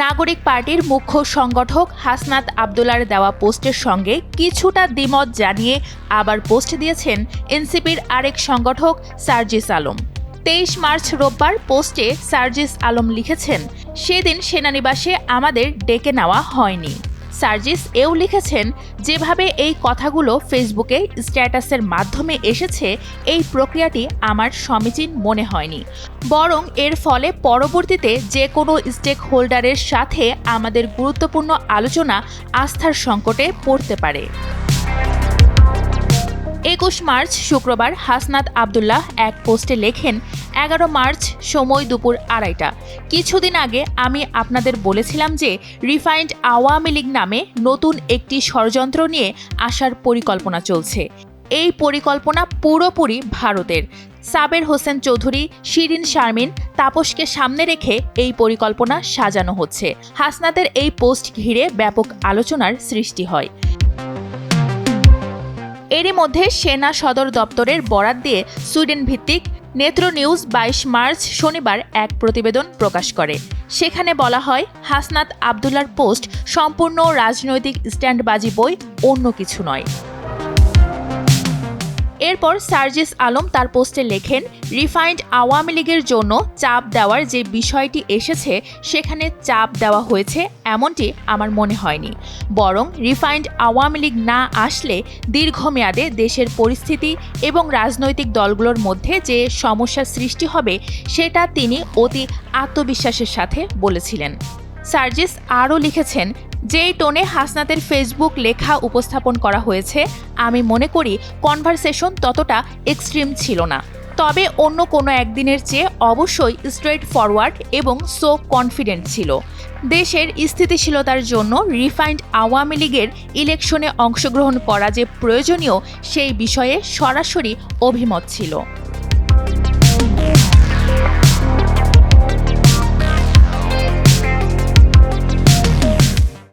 নাগরিক পার্টির মুখ্য সংগঠক হাসনাত আবদুল্লার দেওয়া পোস্টের সঙ্গে কিছুটা দ্বিমত জানিয়ে আবার পোস্ট দিয়েছেন এনসিপির আরেক সংগঠক সার্জিস আলম। তেইশ মার্চ রোববার পোস্টে সার্জিস আলম লিখেছেন, সেদিন সেনানিবাসে আমাদের ডেকে নেওয়া হয়নি। সার্জিস এও লিখেছেন, যেভাবে এই কথাগুলো ফেসবুকে স্ট্যাটাসের মাধ্যমে এসেছে, এই প্রক্রিয়াটি আমার সমীচীন মনে হয়নি। বরং এর ফলে পরবর্তীতে যে কোনো স্টেক হোল্ডারের সাথে আমাদের গুরুত্বপূর্ণ আলোচনা আস্থার সংকটে পড়তে পারে। একুশ মার্চ শুক্রবার হাসনাত আবদুল্লাহ এক পোস্টে লেখেন, এগারো মার্চ সময় দুপুর আড়াইটা। কিছুদিন আগে আমি আপনাদের বলেছিলাম যে রিফাইন্ড আওয়ামী লীগ নামে নতুন একটি ষড়যন্ত্র নিয়ে আসার পরিকল্পনা চলছে। এই পরিকল্পনা পুরোপুরি ভারতের। সাবের হোসেন চৌধুরী, শিরিন শারমিন, তাপসকে সামনে রেখে এই পরিকল্পনা সাজানো হচ্ছে। হাসনাতের এই পোস্ট ঘিরে ব্যাপক আলোচনার সৃষ্টি হয়। এরই মধ্যে সেনা সদর দপ্তরের বরাত দিয়ে সুইডেন ভিত্তিক নেত্র নিউজ বাইশ মার্চ শনিবার এক প্রতিবেদন প্রকাশ করে। সেখানে বলা হয়, হাসনাত আবদুল্লার পোস্ট সম্পূর্ণ রাজনৈতিক স্ট্যান্ডবাজি বই, অন্য কিছু নয়। এরপর সার্জিস আলম তার পোস্টে লেখেন, রিফাইন্ড আওয়ামী লীগের জন্য চাপ দেওয়ার যে বিষয়টি এসেছে, সেখানে চাপ দেওয়া হয়েছে, এমনটি আমার মনে হয়নি। বরং রিফাইন্ড আওয়ামী লীগ না আসলে দীর্ঘমেয়াদে দেশের পরিস্থিতি এবং রাজনৈতিক দলগুলোর মধ্যে যে সমস্যার সৃষ্টি হবে, সেটা তিনি অতি আত্মবিশ্বাসের সাথে বলেছিলেন। সার্জিস আরও লিখেছেন, যেই টোনে হাসনাতের ফেসবুক লেখা উপস্থাপন করা হয়েছে, আমি মনে করি কনভারসেশন ততটা এক্সট্রিম ছিল না। তবে অন্য কোনো একদিনের চেয়ে অবশ্যই স্ট্রেট ফরওয়ার্ড এবং সো কনফিডেন্ট ছিল। দেশের স্থিতিশীলতার জন্য রিফাইন্ড আওয়ামী লীগের ইলেকশনে অংশগ্রহণ করা যে প্রয়োজনীয়, সেই বিষয়ে সরাসরি অভিমত ছিল।